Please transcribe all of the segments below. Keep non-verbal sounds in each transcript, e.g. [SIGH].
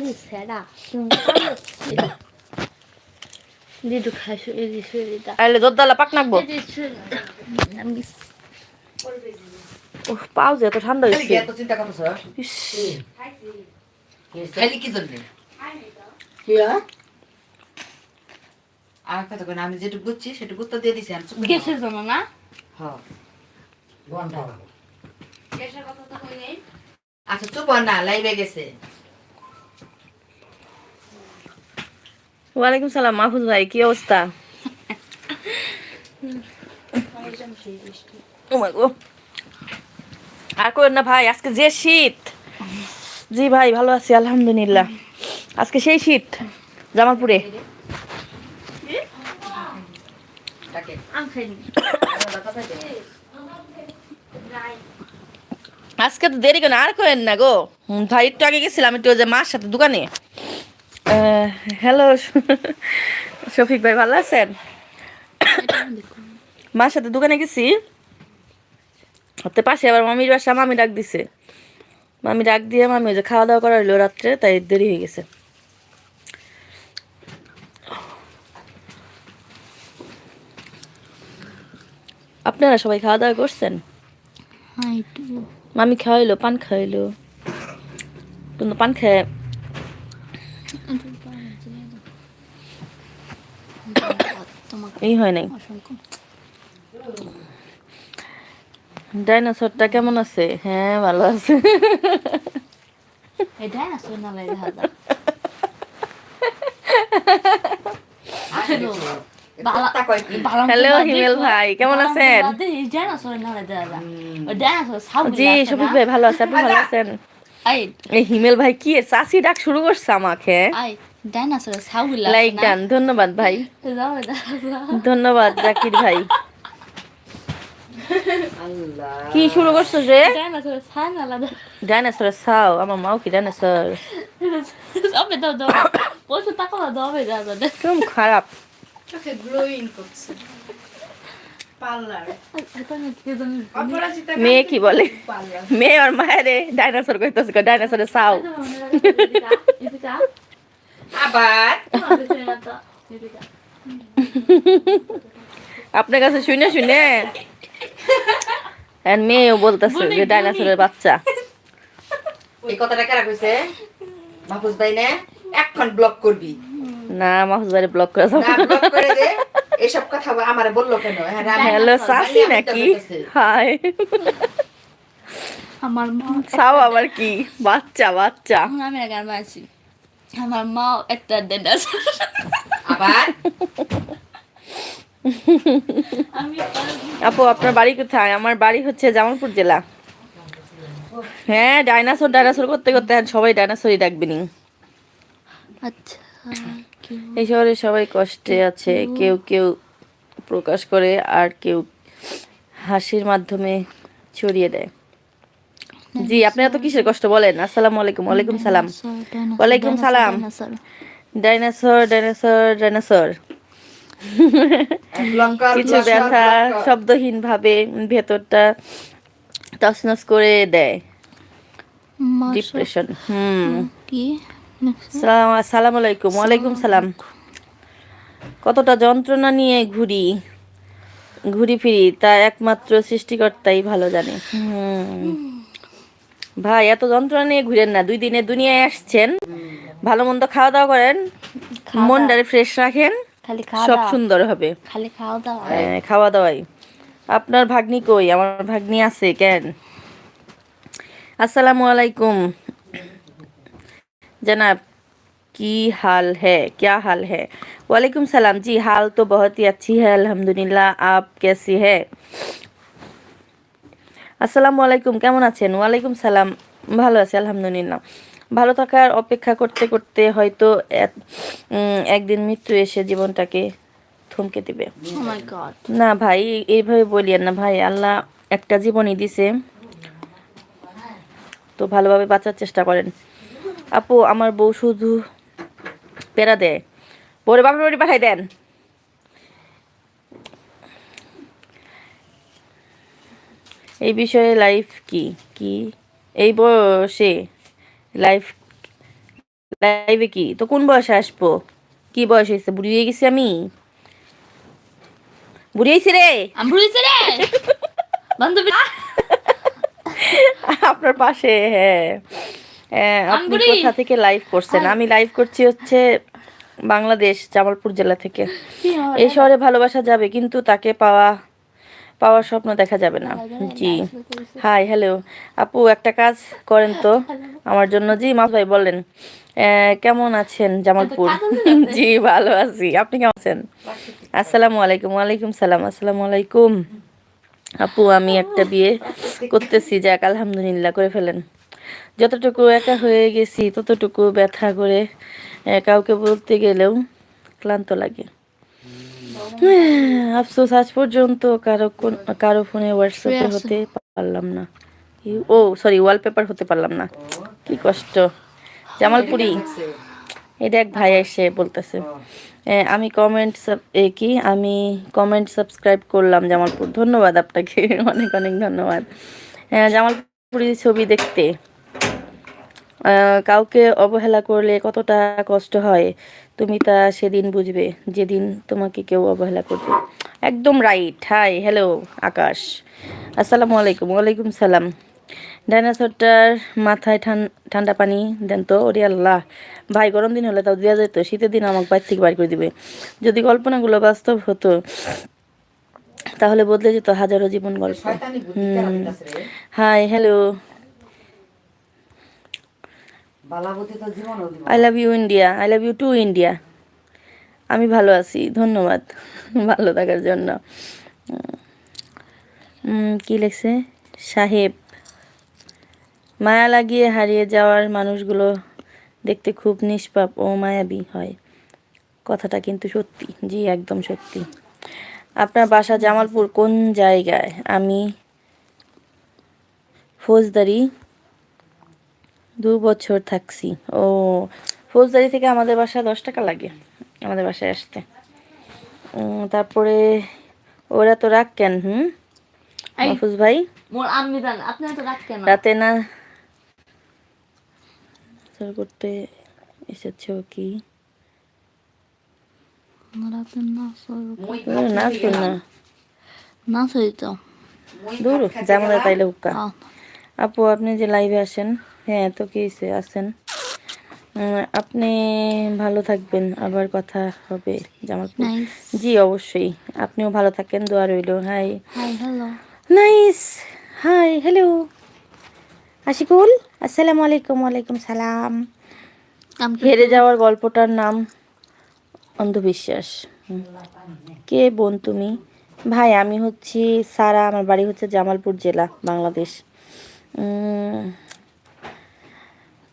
ওই সেরা দিদু খাইছো এই দিছো এটা আইলে দোদ্দালা পাক নাকবো আমি উফ পাও যে এত ঠান্ডা খালি এত চিন্তা করতেছ ইস, খালি কি জন্য কি আর কথা কই আমি যেটুকু বুঝছি সেটুকু তো দিয়ে দিছি আমি চুপ জন্য না হ্যাঁ ঘণ্টা গ্যাসের কথা তো কই নেই আচ্ছা চুপ না লাইভে গেছে ওয়ালাইকুম সালাম, মাহফুজ ভাই, কি অবস্থা? আর করেন না ভাই, আজকে যে শীত। জি ভাই, ভালো আছি, আলহামদুলিল্লাহ। আজকে সেই শীত, জামালপুরে। আজকে তো দেরি কেন, আর করেন না গো। ভাই, একটু আগে গেছিলাম, একটু মার সাথে দোকানে। হ্যালো শফিক ভাই ভালো আছেন? মার সাথে দোকানে গেছি। হতে পাশে আবার মামির বাসা মামি ডাক দিছে। মামি ডাক দিয়ে মামি ওই যে খাওয়া দাওয়া করা হলো রাত্রে তাই দেরি হয়ে গেছে। আপনারা সবাই খাওয়া দাওয়া করছেন? হ্যাঁ মামি খাওয়াইলো পান খাওয়াইলো। তুমি পান খায় তোমাকে এই হয় নাই। ডাইনোসরটা কেমন আছে? হ্যাঁ ভালো আছে। হ্যালো হিমেল ভাই কেমন আছেন? জি ভাই ভালো আছে আপনি ভালো আছেন? এই। হিমেল ভাই কি চাষি ডাক শুরু করছে আমাকে? ডাইনোসরের ছাউগুলা লাইক ডান ধন্যবাদ ভাই। [LAUGHS] ধন্যবাদ জাকির ভাই। কি শুরু করছ রে ডাইনোসরের সাও আমার মাও কি ডাইনোসর সবে দাও দাও না দবে দাও দাও একদম খারাপ। চোখে গ্লোয়িং করছে। মেয়ে কি বলে? মেয়ে আর মায়ের ডাইনোসর কইতেছে ডাইনোসরের সাও আবার? আপনার কাছে শুনে শুনে আর মেয়েও বলতেছে যে ডাইনোসরের বাচ্চা। এই কথাটা কারা কইছে? মাহফুজ ভাই না? এখন ব্লক করবি। না মাহফুজ ভাই ব্লক করে না ব্লক করে দে। এইসব কথা আমারে বলল কেন? হ্যাঁ হ্যালো সাসি নাকি। হাই আমার মা সাও আবার কি? বাচ্চা বাচ্চা। আমি গান আছি আমার মা একটা ডাইনোসর আবার? আপু আপনার বাড়ি কোথায়? আমার বাড়ি হচ্ছে জামালপুর জেলা। হ্যাঁ ডাইনাসোর ডাইনাসোর করতে করতে সবাই ডাইনাসোরই ডাকবেনি আচ্ছা এই শহরে সবাই কষ্টে আছে। কেউ কেউ প্রকাশ করে আর কেউ হাসির মাধ্যমে ছড়িয়ে দেয়। জি আপনি এত কিসের কষ্ট বলেন? আসসালামু আলাইকুম ওয়ালাইকুম সালাম। ওয়ালাইকুম সালাম। Dinosaur dinosaur dinosaur. কিছু ব্যথা শব্দহীন ভাবে ভেতরটা তছনছ করে দেয়। ডিপ্রেশন হুম। সালাম সালাম আলাইকুম ওয়ালাইকুম সালাম। কতটা যন্ত্রণা নিয়ে ঘুরি ঘুরি ফিরি তা একমাত্র সৃষ্টিকর্তাই ভালো জানে। হুম। ভাই এত যন্ত্রণা নিয়ে ঘুরেন না দুই দিনে দুনিয়ায় আসছেন ভালো মন্দ খাওয়া দাওয়া করেন মনটারে ফ্রেশ রাখেন খালি খাওয়া সব দাওয়া সুন্দর হবে খালি খাওয়া দাওয়া হ্যাঁ, খাওয়া দাওয়াই আপনার ভাগ্নি কই আমার ভাগ্নি আছে কেন আসসালামু আলাইকুম जनाब की हाल है क्या हाल है वालेकुम सलाम जी हाल तो बहुत ही अच्छी है अल्हम्दुलिल्लाह आप कैसी है আসসালামু আলাইকুম কেমন আছেন? ওয়ালাইকুম সালাম। ভালো আছি আলহামদুলিল্লাহ। ভালো থাকার অপেক্ষা করতে করতে হয়তো একদিন মৃত্যু এসে জীবনটাকে থমকে দিবে। গড না ভাই এইভাবে বলিয়েন না ভাই আল্লাহ একটা জীবনই দিছে। তো ভালোভাবে বাঁচার চেষ্টা করেন। আপু আমার বউ শুধু পেরা দেয়। পরে বাপের বাড়ি পাঠাই দেন। এই বিষয়ে লাইফ কি? কি? এই বয়সে লাইফ লাইভে কি? তো কোন বয়সে আসব? কি বয়স হয়েছে? বুড়ি হয়ে গেছি আমি। বুড়ি হয়েছি রে। আমি রে। বান্ধবী আপনার পাশে হ্যাঁ। হ্যাঁ, আপনি কোথা থেকে লাইভ করছেন? আমি লাইভ করছি হচ্ছে বাংলাদেশ জামালপুর জেলা থেকে। এই শহরে ভালোবাসা যাবে কিন্তু তাকে পাওয়া পাওয়ার স্বপ্ন দেখা যাবে না। জি। Hi hello. আপু একটা কাজ করেন তো। আমার জন্য জি মাস ভাই বলেন। কেমন আছেন জামালপুর? [LAUGHS] জি ভালো আছি। আপনি কেমন আছেন? আসসালামু আলাইকুম ওয়ালাইকুম সালাম আসসালামু আলাইকুম। আপু আমি একটা বিয়ে করতেছি যাক আলহামদুলিল্লাহ করে ফেলেন। যতটুকু একা হয়ে গেছি ততটুকু ব্যথা করে কাউকে বলতে গেলেও ক্লান্ত লাগে। আফসোস আজ পর্যন্ত কারও কারও ফোনে হোয়াটসঅ্যাপে হতে পারলাম না। ও সরি ওয়ালপেপার হতে পারলাম না। কি কষ্ট। জামালপুরি। এটা এক ভাই এসে বলতেছে। আমি কমেন্ট এ কি? আমি কমেন্ট সাবস্ক্রাইব করলাম জামালপুর। ধন্যবাদ আপনাকে। অনেক অনেক ধন্যবাদ। হ্যাঁ জামালপুরি ছবি দেখতে। কাউকে অবহেলা করলে কতটা কষ্ট হয় তুমি তা সেদিন বুঝবে যেদিন তোমাকে কেউ অবহেলা করবে। একদম রাইট হাই হ্যালো আকাশ। আসসালামু আলাইকুম ওয়ালাইকুম সালাম। ডাইনোসরটার মাথায় ঠান- ঠান্ডা পানি দেন তো ওরে আল্লাহ। ভাই গরম দিন হলে তাও দেওয়া যেত শীতের দিন আমাকে বাইর থেকে বাইর করে দিবে। যদি কল্পনাগুলো বাস্তব হতো তাহলে বদলে যেত হাজারো জীবন গল্প? হাই হ্যালো বালা বুদ্ধি তো জীবনও দিব I love you India I love you too India আমি ভালো আছি, ধন্যবাদ ভালো থাকার জন্য। কি লেখছে? সাহেব, মায়া লাগিয়ে হারিয়ে যাওয়ার মানুষগুলো দেখতে খুব নিষ্পাপ ও মায়াবী হয়। কথাটা কিন্তু সত্যি, জি, একদম সত্যি। আপনার বাসা জামালপুর কোন জায়গায়? আমি ফৌজদারি দু বছর থাকছি। ও ফৌজদারি থেকে আমাদের বাসা দশ টাকা লাগে আমাদের বাসায় আসতে। তারপরে ওরা তো রাখ কেন হুম? মাহফুজ ভাই? মোর আম্মি জান আপনি তো রাখ কেন? রাতে না সর করতে এসেছ কি? রাতে না ও, না না। না সই তো। মুই দূর যেমন তাইলে হুক্কা। আপু আপনি যে লাইভে আসেন। হ্যাঁ তো কি হয়েছে উম, আপনি ভালো থাকবেন। আবার কথা হবে জামালপুর। জি অবশ্যই। আপনিও ভালো থাকেন দোয়া রইল। Hi nice hi hello Ashikul আসসালামু আলাইকুম ওয়ালাইকুম সালাম। হেরে যাওয়ার গল্পটার নাম অন্ধবিশ্বাস। কে বোন তুমি? ভাই আমি হচ্ছি সারা আমার বাড়ি হচ্ছে জামালপুর জেলা বাংলাদেশ।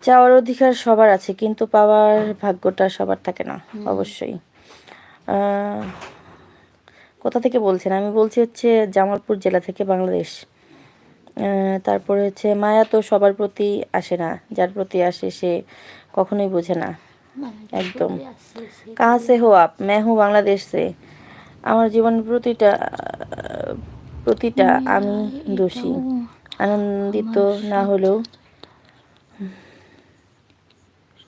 চাওয়ার অধিকার সবার আছে কিন্তু পাওয়ার ভাগ্যটা সবার থাকে না অবশ্যই। কোথা থেকে বলছেন? আমি বলছি হচ্ছে জামালপুর জেলা থেকে বাংলাদেশ। তারপরে হচ্ছে মায়া তো সবার প্রতি আসে না যার প্রতি আসে সে কখনোই বোঝে না। একদম। কাহা সে হো আপ ম্যা হো বাংলাদেশ সে। আমার জীবনের প্রতিটা প্রতিটা আমি দোষী। আনন্দিত না হলেও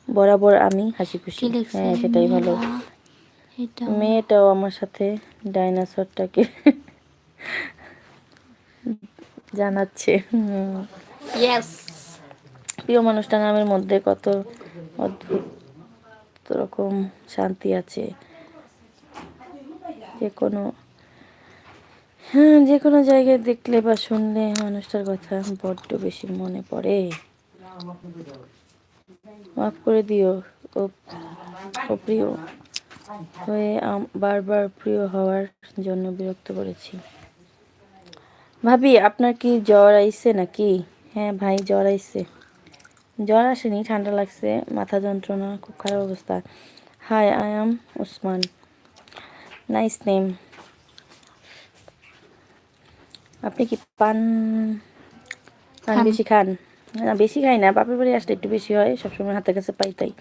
বরাবর আমি হাসি খুশি হ্যাঁ সেটাই ভালো। এটা। মেয়েটাও আমার সাথে ডাইনোসরটাকে জানাচ্ছে। প্রিয় মানুষটা নামের মধ্যে কত অদ্ভুত রকম শান্তি আছে। যে কোনো হ্যাঁ যে কোনো জায়গায় দেখলে বা শুনলে মানুষটার কথা বড্ড বেশি মনে পড়ে। মাফ করে দিও ও প্রিয় হয়ে বারবার প্রিয় হওয়ার জন্য বিরক্ত করেছি। ভাবি আপনার কি জ্বর আইছে নাকি? হ্যাঁ ভাই জ্বর আইছে। জ্বর আসেনি ঠান্ডা লাগছে মাথা যন্ত্রণা খুব খারাপ অবস্থা। Hi I am Usman nice name আপনি কি পান? পান বেশি খান? না বেশি খাই না বাপের বাড়ি আসলে একটু বেশি হয় সবসময় হাতের কাছে পাই তাই।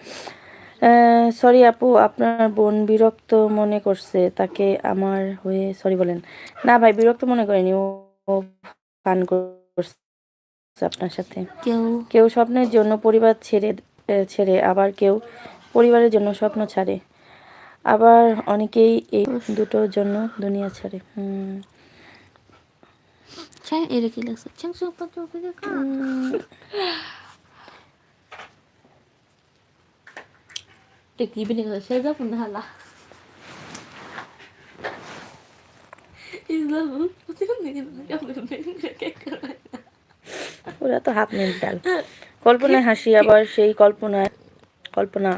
সরি আপু আপনার বোন বিরক্ত মনে করছে তাকে আমার হয়ে সরি বলেন। না ভাই বিরক্ত মনে করেনি ও পান করছে আপনার সাথে। কেউ? কেউ স্বপ্নের জন্য পরিবার ছেড়ে ছেড়ে আবার কেউ পরিবারের জন্য স্বপ্ন ছাড়ে। আবার অনেকেই এই দুটোর জন্য দুনিয়া ছাড়ে হুম। Sen erkeklik saçın sohbet yapacak. Teklifi ne kadar şey yapın da hala. İzledim. Bu diyor ne yapıyorum benim erkek ওরা তো হাফ মেন্টাল কল্পনায় হাসি আবার সেই কল্পনায় কল্পনা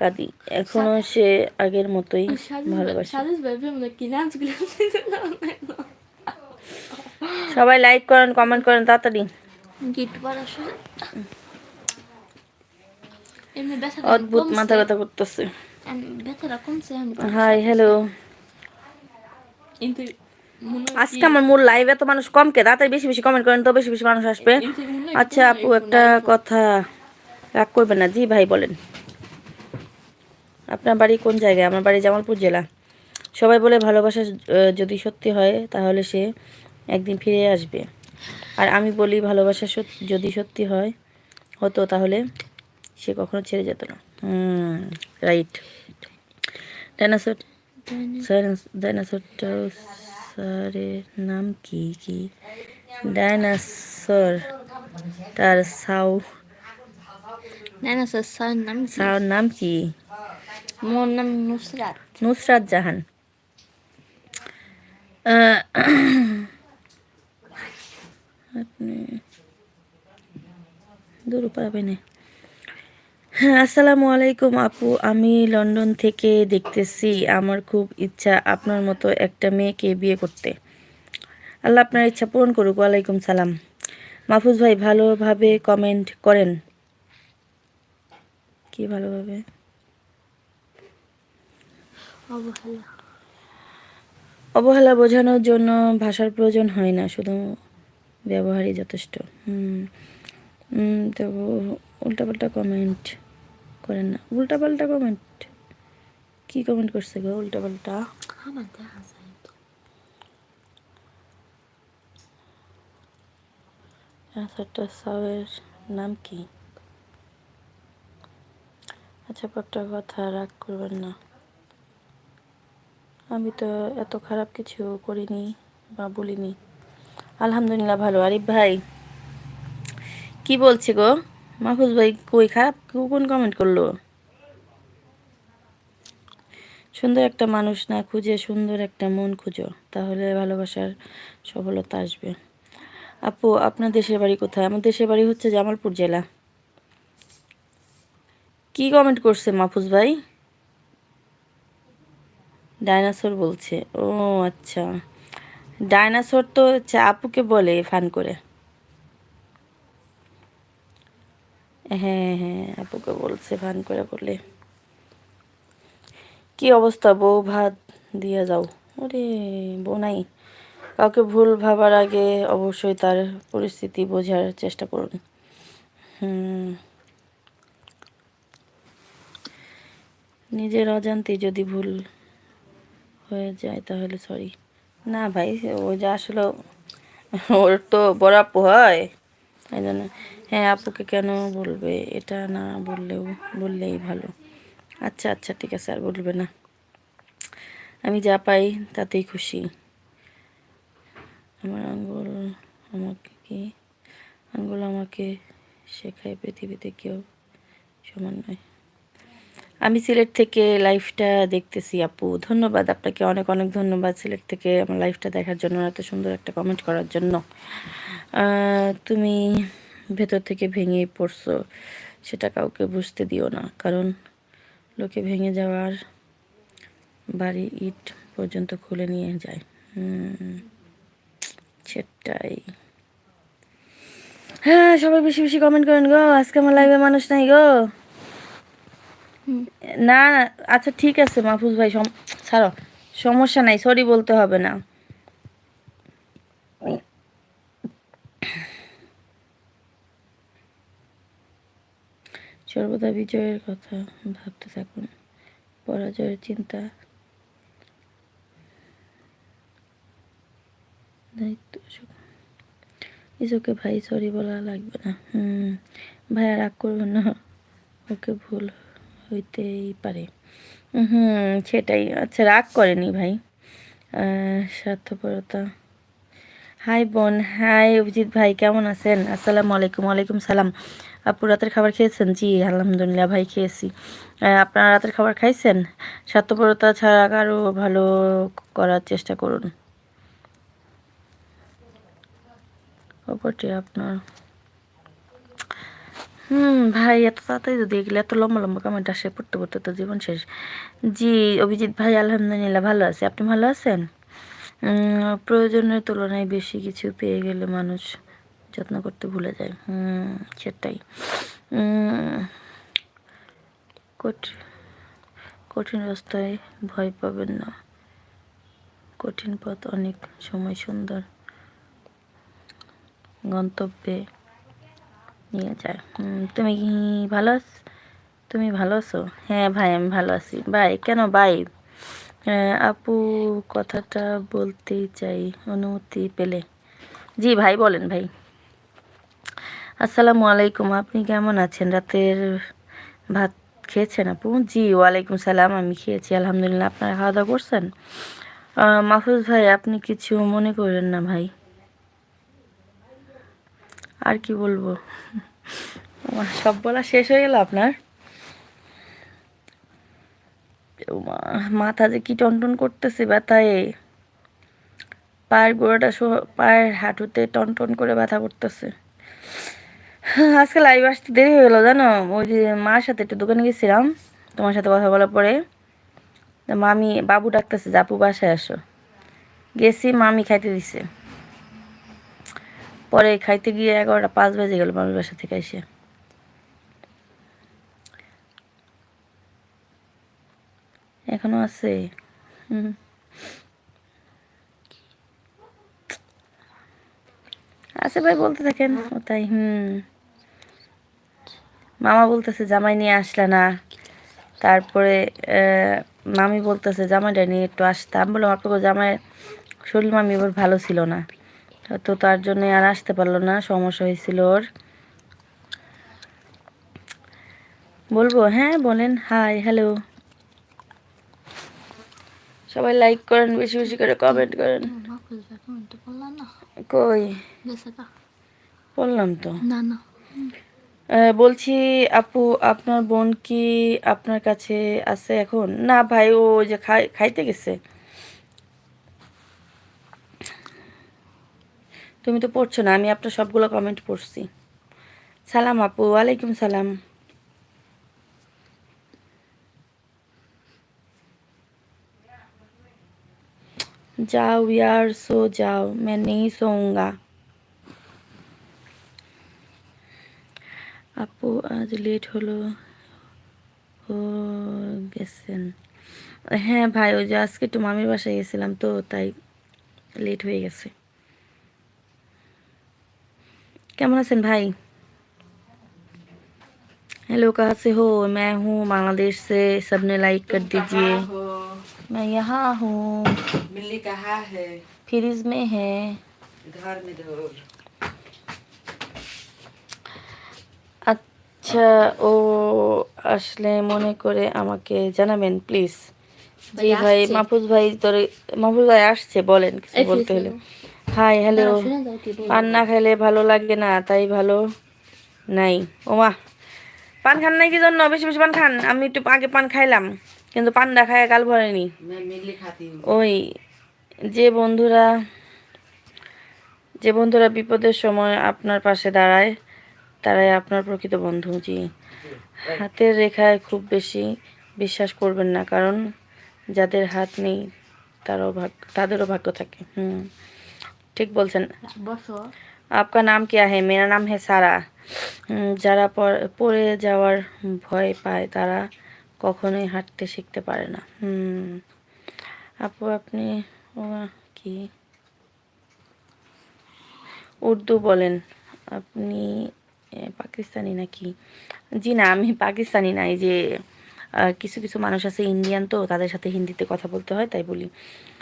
কাঁদি এখনও সে আগের মতোই ভালোবাসে সবাই লাইক করেন কমেন্ট করেন তাড়াতাড়ি। অদ্ভুত মাথা ব্যথা করতেছে। হাই হ্যালো আজকে আমার মূল লাইভে তো মানুষ কম কে তাড়াতাড়ি বেশি বেশি কমেন্ট করেন তো বেশি বেশি মানুষ আসবে। আচ্ছা আপু একটা কথা রাগ করবেন না জি ভাই বলেন। আপনার বাড়ি কোন জায়গায়? আমার বাড়ি জামালপুর জেলা। সবাই বলে ভালোবাসা যদি সত্যি হয় তাহলে সে একদিন ফিরে আসবে। আর আমি বলি ভালোবাসা যদি সত্যি হয় হতো তাহলে সে কখনো ছেড়ে যেত না। রাইট। ডাইনাসোর ডাইনাসোরটা স্যারের নাম কি কি? ডাইনাসোর তার সাউ না স্যার নাম? সাউর নাম কি? মোর নাম নুসরাত। নুসরাত জাহান। আপনি দূর পাবে না হ্যাঁ আসসালামু আলাইকুম আপু। আমি লন্ডন থেকে দেখতেছি, আমার খুব ইচ্ছা আপনার মতো একটা মেয়েকে বিয়ে করতে। আল্লাহ আপনার ইচ্ছা পূরণ করুক, ওয়ালাইকুম সালাম। মাহফুজ ভাই, ভালোভাবে কমেন্ট করেন। কি ভালোভাবে? অবহেলা বোঝানোর জন্য ভাষার প্রয়োজন হয় না, শুধু ব্যবহারই যথেষ্ট। হুম। তো উল্টাপাল্টা কমেন্ট করেন না। উল্টাপাল্টা কমেন্ট কি কমেন্ট করছে গো উল্টাপাল্টা? আমার দেখা যায় আচ্ছা সাউয়ের নাম কি? আচ্ছা একটা কথা রাগ করবেন না। আমি তো এত খারাপ কিছু করিনি বা বলিনি। আলহামদুলিল্লাহ ভালো। আরিফ ভাই, কি বলছে গো? মাহফুজ ভাই কই? খারাপ? কোন কমেন্ট করল? সুন্দর একটা মানুষ না? খুঁজে সুন্দর একটা মন খুঁজো। তাহলে ভালোবাসার সফলতা আসবে। আপু, আপনার দেশের বাড়ি কোথায়? আমার দেশের বাড়ি হচ্ছে জামালপুর জেলা। কি কমেন্ট করছে মাহফুজ ভাই? ডাইনোসর বলছে। ও আচ্ছা। ডাইনোসর তো হচ্ছে আপুকে বলে ফান করে। হ্যাঁ হ্যাঁ আপুকে বলছে ফান করে বলে। কি অবস্থা বউ ভাত দিয়ে যাও। ওরে, বউ নাই। কাউকে ভুল ভাবার আগে অবশ্যই তার পরিস্থিতি বোঝার চেষ্টা করুন। হুম। নিজের অজান্তে যদি ভুল হয়ে যায় তাহলে সরি না ভাই, ও যা আসলে, ওর তো বড় আপু হয়। এই জন্য হ্যাঁ আপুকে কেন বলবে? এটা না বললেও, বললেই ভালো। আচ্ছা আচ্ছা ঠিক আছে, আর বলবে না। আমি যা পাই তাতেই খুশি। আমার আঙ্গুল আমাকে কি? আঙ্গুল আমাকে শেখায় পৃথিবীতে কেউ সমান নয়। আমি সিলেট থেকে লাইভটা দেখতেছি, আপু। ধন্যবাদ আপনাকে। অনেক অনেক ধন্যবাদ সিলেট থেকে আমার লাইভটা দেখার জন্য, এত সুন্দর একটা কমেন্ট করার জন্য। তুমি ভেতর থেকে ভেঙে পড়ছো, সেটা কাউকে বুঝতে দিও না। কারণ লোকে ভেঙে যাওয়ার বাড়ি ইট পর্যন্ত খুলে নিয়ে যায়। সেটাই। হ্যাঁ সবাই বেশি বেশি কমেন্ট করেন গো। আজকে আমার লাইভে মানুষ নাই গো। না না আচ্ছা ঠিক আছে, মাহফুজ ভাই ছাড়ো। সমস্যা নাই, সরি বলতে হবে না। সর্বদা বিজয়ের কথা ভাবতে থাকুন, পরাজয়ের চিন্তা। দায়িত্ব ভাই, সরি বলা লাগবে না। হুম, ভাইয়া রাগ করবেন না। ওকে ভুল হইতেই পারে। হুম, সেটাই। আচ্ছা রাগ করেনি ভাই। স্বার্থপরতা। হাই বোন, হাই অভিজিৎ ভাই, কেমন আছেন? আসসালামু আলাইকুম, ওয়ালাইকুম সালাম। আপু, রাতের খাবার খেয়েছেন? জি, আলহামদুলিল্লাহ ভাই, খেয়েছি। আপনারা রাতের খাবার খাইছেন? স্বার্থপরতা ছাড়া আরও ভালো করার চেষ্টা করুন। অপরটি আপনার। হুম, ভাই, এত তাড়াতাড়ি যদি এগুলো এত লম্বা লম্বা কমেন্ট আসে পড়তে পড়তে তো জীবন শেষ। জি, অভিজিৎ ভাই, আলহামদুলিল্লাহ, ভালো আছে। আপনি ভালো আছেন? প্রয়োজনের তুলনায় বেশি কিছু পেয়ে গেলে মানুষ যত্ন করতে ভুলে যায়। হুম, সেটাই। কঠিন রাস্তায় ভয় পাবেন না। কঠিন পথ অনেক সময় সুন্দর। গন্তব্যে নিয়ে যায় হুম, তুমি কি ভালো আছ তুমি ভালো আছো? হ্যাঁ ভাই আমি ভালো আছি। ভাই কেন ভাই? আহ, আপু কথাটা বলতে চাই অনুমতি পেলে। জি ভাই বলেন ভাই। আসসালামু আলাইকুম আপনি কেমন আছেন? রাতের ভাত খেয়েছেন আপু? জি ওয়ালাইকুম সালাম আমি খেয়েছি আলহামদুলিল্লাহ। আপনারা খাওয়া দাওয়া করছেন মাহফুজ ভাই আপনি কিছু মনে করেন না ভাই। আর কি বলব? সব বলা শেষ হয়ে গেল আপনার? মাথা যে কি টনটন করতেছে ব্যথায়। পায়ের গোড়াটা পায়ের হাঁটুতে টনটন করে ব্যথা করতেছে। আজকে লাইভ আসতে দেরি হয়ে গেলো, জানো? ওই যে মার সাথে একটু দোকানে গেছিলাম, তোমার সাথে কথা বলার পরে। মামি, বাবু ডাকতেছে জাপু বাসায় আসো। গেছি, মামি খাইতে দিছে। পরে খাইতে গিয়ে এগারোটা পাঁচ বেজে গেল মামির বাসা থেকে এসে এখনও আছে। আছে ভাই, বলতে থাকেন। ও তাই, হুম। মামা বলতেছে, জামাই নিয়ে আসলে না। তারপরে মামি বলতেছে, জামাইটা নিয়ে একটু আসতাম বললাম আপনাকে জামাই শরীর মামি এবার ভালো ছিল না। তো তার জন্য আর আসতে পারল না, সমস্যা হয়েছিল ওর। বলব হ্যাঁ বলেন হাই হ্যালো সবাই লাইক করেন, বেশি বেশি করে কমেন্ট করেন। কই? বললাম তো। বলছি, আপু, আপনার বোন কি আপনার কাছে আছে এখন? না, ভাই, ও যে খাই, খাইতে গেছে। তুমি তো পড়ছো না আমি আপনার সবগুলো কমেন্ট পড়ছি সালাম আপু ওয়ালাইকুম সালাম जाओ यार सो जाओ मैं नहीं सोऊंगा আপু আজ লেট হলো ও গেছেন হ্যাঁ ভাই ওই যে আজকে একটু মামির বাসায় গেছিলাম তো তাই লেট হয়ে গেছে কেমন আছেন ভাই हेलो कहाँ से हो मैं हूँ बांग्लादेश से सबने लाइक कर दीजिए हो मैं यहाँ हूँ मिल्ली कहाँ है फ्रिज में है घर में ढोल আচ্ছা ও আসলে মনে করে আমাকে জানাবেন প্লিজ জি ভাই মাহফুজ ভাই তোরে মাহফুজ ভাই আসছে বলেন কিছু বলতে হলে হাই হ্যালো পান না খেলে ভালো লাগে না তাই ভালো নাই। ও মা পান খান নাই কি জন্য? বেশি বেশি পান খান। আমি একটু আগে পান খাইলাম কিন্তু পান না খায় কাল ভরেনি ওই যে বন্ধুরা যে বন্ধুরা বিপদের সময় আপনার পাশে দাঁড়ায় তারাই আপনার প্রকৃত বন্ধু জি। হাতের রেখায় খুব বেশি বিশ্বাস করবেন না কারণ যাদের হাত নেই তারও ভাগ তাদেরও ভাগ্য থাকে হুম। ঠিক বলছেন বসো आपका नाम क्या है मेरा नाम है सारा উম, যারা পর- পড়ে যাওয়ার ভয় পায় তারা কখনোই হাঁটতে শিখতে পারে না হুম আপু আপনি ও, কি উর্দু বলেন আপনি এ, পাকিস্তানি নাকি জি না আমি পাকিস্তানি না এই যে আহ, কিছু কিছু মানুষ আছে ইন্ডিয়ান তো তাদের সাথে হিন্দিতে কথা বলতে হয় তাই বলি হ্যাঁ,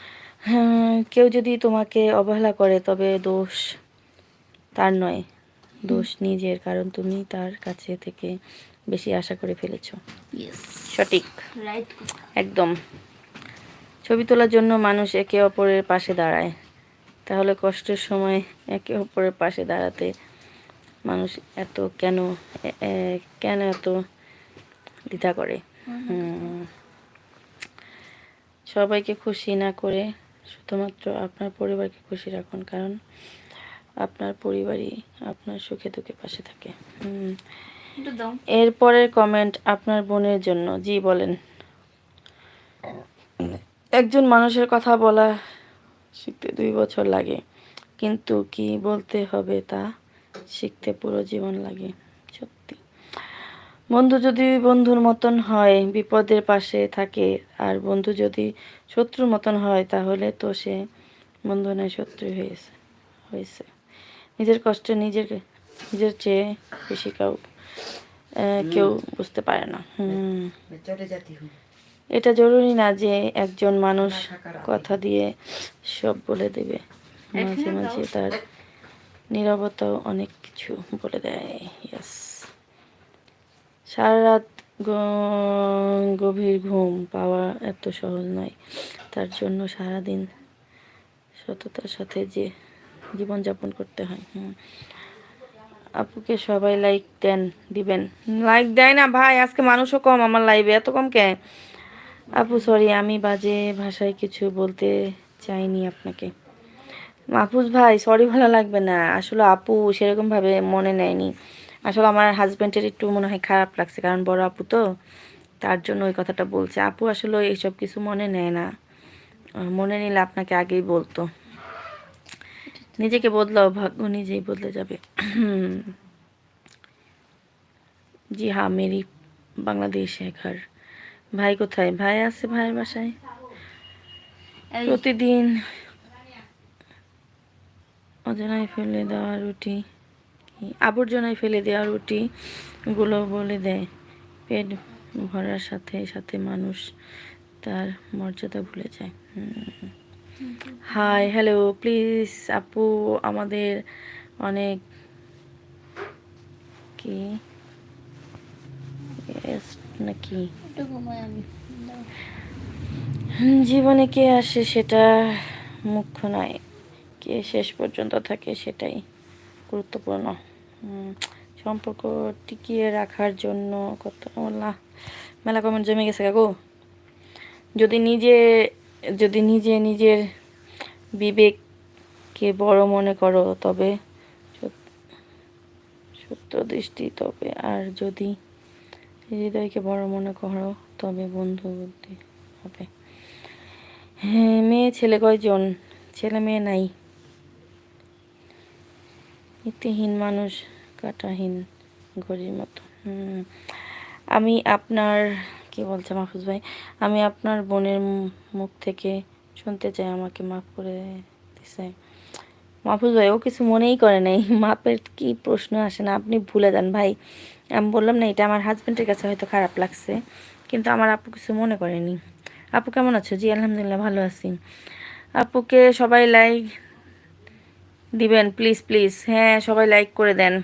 কেউ যদি তোমাকে অবহেলা করে তবে দোষ তার নয়। দোষ নিজের কারণ তুমি তার কাছে থেকে বেশি আশা করে ফেলেছো। সঠিক। রাইট একদম। ছবি তোলার জন্য মানুষ একে অপরের পাশে দাঁড়ায়। তাহলে কষ্টের সময় একে অপরের পাশে দাঁড়াতে মানুষ এত কেন কেন এত দ্বিধা করে? সবাইকে খুশি না করে শুধুমাত্র আপনার পরিবারকে খুশি রাখুন কারণ আপনার পরিবারই আপনার সুখে দুঃখে পাশে থাকে। এরপরের কমেন্ট আপনার বোনের জন্য। জি বলেন। একজন মানুষের কথা বলা শিখতে দুই বছর লাগে কিন্তু কি বলতে হবে তা শিখতে পুরো জীবন লাগে। বন্ধু যদি বন্ধুর মতন হয় বিপদের পাশে থাকে আর বন্ধু যদি শত্রুর মতন হয় তাহলে তো সে বন্ধু নয় শত্রু হয়েছে হয়েছে। নিজের কষ্ট নিজের নিজের চেয়ে বেশি কাউ কেউ বুঝতে পারে না। হুম। এটা জরুরি না যে একজন মানুষ কথা দিয়ে সব বলে দেবে। মাঝে মাঝে তার নীরবতাও অনেক কিছু বলে দেয়। ইয়াস সারা রাত গভীর ঘুম পাওয়া এত সহজ নয়। তার জন্য সারাদিন সততার সাথে যে জীবনযাপন করতে হয়, হুম। আপুকে সবাই লাইক দেন, দিবেন। লাইক দেয় না ভাই, আজকে মানুষও কম, আমার লাইভে এত কম কে? আপু সরি আমি বাজে ভাষায় কিছু বলতে চাইনি আপনাকে। মাহফুজ ভাই সরি ভালো লাগবে না। আসলে আপু সেরকমভাবে মনে নেয়নি। আসলে আমার হাজব্যান্ডের একটু মনে হয় খারাপ লাগছে কারণ বড় আপু তো তার জন্য ওই কথাটা বলছে। আপু আসলে এইসব কিছু মনে নেয় না। মনে নিলে আপনাকে আগেই বলতো। নিজেকে বদলাও ভাগ্য নিজেই বদলে যাবে। [CLEARS THROAT] জি হ্যাঁ মেরি বাংলাদেশে ঘর ভাই কোথায়? ভাই আছে ভাইয়ের বাসায়? প্রতিদিন অজানায় ফেলে দেওয়া রুটি। আবর্জনায় ফেলে দেওয়া রুটি গুলো বলে দেয়। পেট ভরার সাথে সাথে মানুষ তার মর্যাদা ভুলে যায়। হাই হ্যালো প্লিজ আপু আমাদের অনেক কি? নাকি। জীবনে কে আসে সেটা মুখ্য নয়। কে শেষ পর্যন্ত থাকে সেটাই গুরুত্বপূর্ণ। সম্পর্ক টিকিয়ে রাখার জন্য কত না মেলা কমেন্ট জমে গেছে কাকু। যদি নিজে যদি নিজে নিজের বিবেককে বড় মনে করো, তবে সত- সত্য দৃষ্টি, তবে আর যদি হৃদয়কে বড় মনে করো, তবে বন্ধু বুদ্ধি হবে। হ্যাঁ মেয়ে, ছেলে কয়জন? ছেলে, মেয়ে নাই। নীতিহীন মানুষ, কাটাহীন ঘড়ির মতো। আমি আপনার, কি বলছে মাহফুজ ভাই? আমি আপনার বোনের মুখ থেকে শুনতে চাই, আমাকে মাফ করে দিছে। মাহফুজ ভাই, ও কিছু মনেই করে নাই। [LAUGHS] মাপের কি প্রশ্ন আসে না, আপনি ভুলে যান ভাই। আমি বললাম না, এটা আমার হাজব্যান্ডের কাছে হয়তো খারাপ লাগছে, কিন্তু আমার আপু কিছু মনে করেনি। আপু কেমন আছো? জি, আলহামদুলিল্লাহ, ভালো আছি। আপুকে সবাই লাইক দিবেন প্লিজ প্লিজ হ্যাঁ সবাই লাইক করে দেন।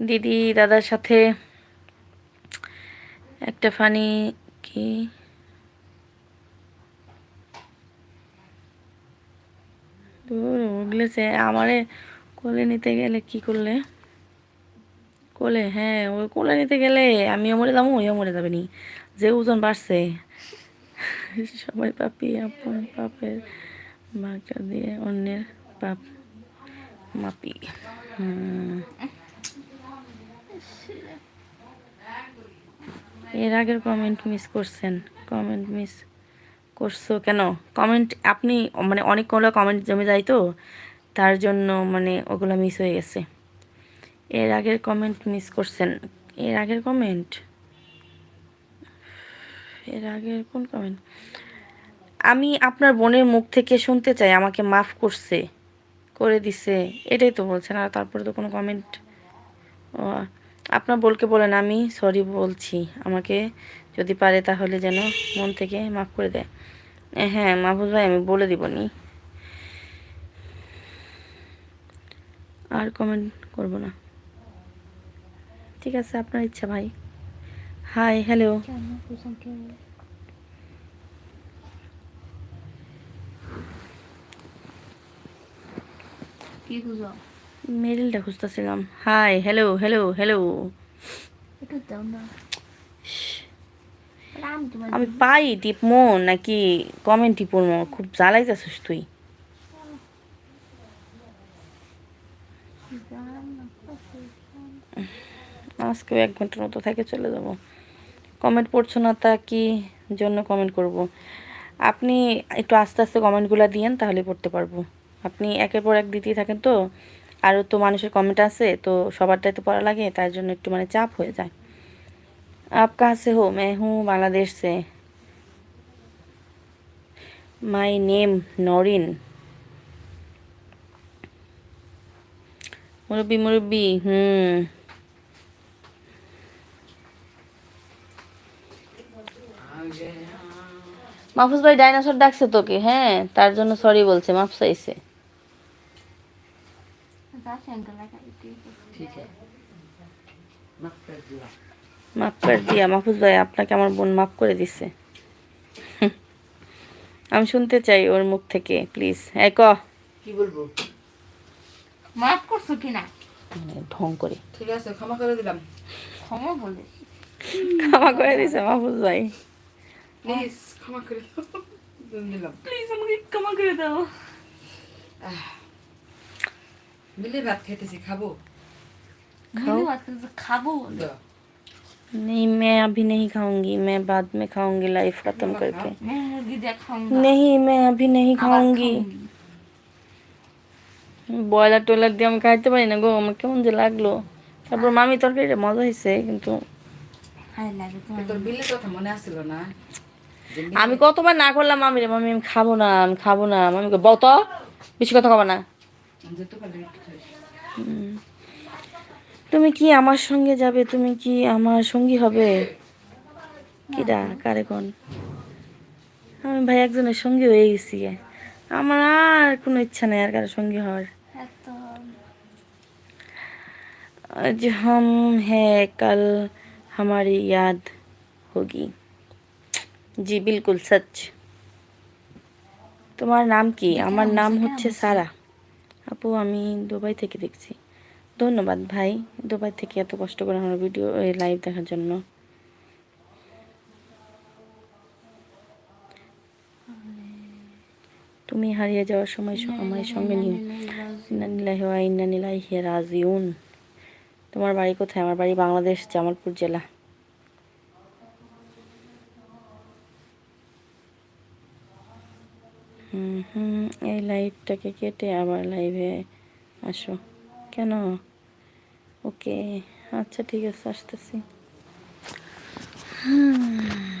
দিদি দাদার সাথে একটা ফানি কি? উগলেছে আমারে কোলে নিতে গেলে কি করলে? কোলে হ্যাঁ ওই কোলে নিতে গেলে আমিও মরে যাব ওইও মরে যাবে নি। যে ওজন বাড়ছে। সবাই পাপি, আপন পাপের ভাগটা দিয়ে অন্যের পাপ। মাপি হুম। এর আগের কমেন্ট মিস করছেন। কমেন্ট মিস করছ কেন? কমেন্ট আপনি মানে অনেকগুলো কমেন্ট জমে যায় তো, তার জন্য মানে ওগুলো মিস হয়ে গেছে। এর আগের কমেন্ট মিস করছেন। এর আগের কমেন্ট এর আগের কোন কমেন্ট আমি আপনার বোনের মুখ থেকে শুনতে চাই, আমাকে মাফ করছে। করে দিছে, এটাই তো বলছেন। আর তারপরে তো কোনো কমেন্ট আপনার বলকে বলেন, আমি সরি বলছি, আমাকে যদি পারে তাহলে যেন মন থেকে মাফ করে দেয়। হ্যাঁ মাহবুব ভাই, আমি বলে দিব নি। আর কমেন্ট করব না। ঠিক আছে, আপনার ইচ্ছা ভাই। হাই হ্যালো কি খুঁজো? মেরিলটা খুঁজতেছিলাম। Hi hello hello hello. একটু দাও না। আমি পাই টিপমো নাকি কমেন্ট টিপমো? খুব জ্বালাইতেছিস তুই। আজকেও এক ঘণ্টার মতো থেকে চলে যাব। কমেন্ট পড়ছো না তা কি জন্য কমেন্ট করব? আপনি একটু আস্তে আস্তে কমেন্টগুলো দিয়েন তাহলে পড়তে পারব। আপনি একের পর এক দিতেই থাকেন তো আরও তো মানুষের কমেন্ট আছে তো সবারটাই তো পড়া লাগে তার জন্য একটু মানে চাপ হয়ে যায় आप कहाँ से हो मैं हूँ बांग्लादेश से माई नेम नौरिन মুরব্বি মুরব্বি হুম মাহফুজ ভাই ডাইনোসর ডাকছে তোকে হ্যাঁ তার জন্য সরি বলছে মাফ চাইছে ঠিক আছে মাফ করে দিলাম মাফ করে দিয়া মাহফুজ ভাই আপনাকে আমার বোন মাফ করে দিছে। আমি শুনতে চাই ওর মুখ থেকে প্লিজ হ্যাঁ ক। কি বলব? মাফ করছ কিনা? ঢং করে। ঠিক আছে ক্ষমা করে দিলাম। ক্ষমা বলে। ক্ষমা করে দিছে মাহফুজ ভাই। প্লিজ ক্ষমা করে দিলাম। প্লিজ আমাকে ক্ষমা করে দাও। মিলে ভাত খেতেছি খাবো খাও খাবো দাও। नहीं मैं अभी नहीं खाऊंगी मैं बाद में खाऊंगी लाइफ खत्म करके मैं मुर्गी देखाऊंगा नहीं मैं अभी नहीं खाऊंगी ব্রয়লার টয়লার দিয়ে আমি খাইতে পারি না গো আমার কেমন যে লাগলো তারপর মামি তরকারিটা মজা হয়েছে কিন্তু হাই লাগে তোমার তোর বিলের কথা মনে আসছিল না যে আমি কতবার না করলাম মামি রে মামি আমি খাবো না আমি খাবো না মামিকে বউ তো বেশি কথা খাবো না তুমি কি আমার সঙ্গে যাবে তুমি কি আমার সঙ্গী হবে কিডা কারে কোন আমি ভাই একজনের সঙ্গী হয়ে গেছি গে। আমার আর কোনো ইচ্ছা নেই আর কারো সঙ্গী হওয়ার এত आज हम हैं कल हमारी याद होगी জি বিলকুল সচ তোমার নাম কি আমার নাম হচ্ছে সারা আপু আমি দুবাই থেকে দেখছি। ধন্যবাদ ভাই দুবাই থেকে এত কষ্ট করে আমার ভিডিও লাইভ দেখার জন্য। তুমি হারিয়ে যাওয়ার সময় আমার সঙ্গে নিও। ইন্নানিল্লাহি ওয়া ইন্না ইলাইহি রাজিউন। তোমার বাড়ি কোথায়? আমার বাড়ি বাংলাদেশ জামালপুর জেলা। হুম এই লাইভটাকে কেটে আবার লাইভে আসো। কেন? ওকে আচ্ছা ঠিক আছে আসতেছি। হুম।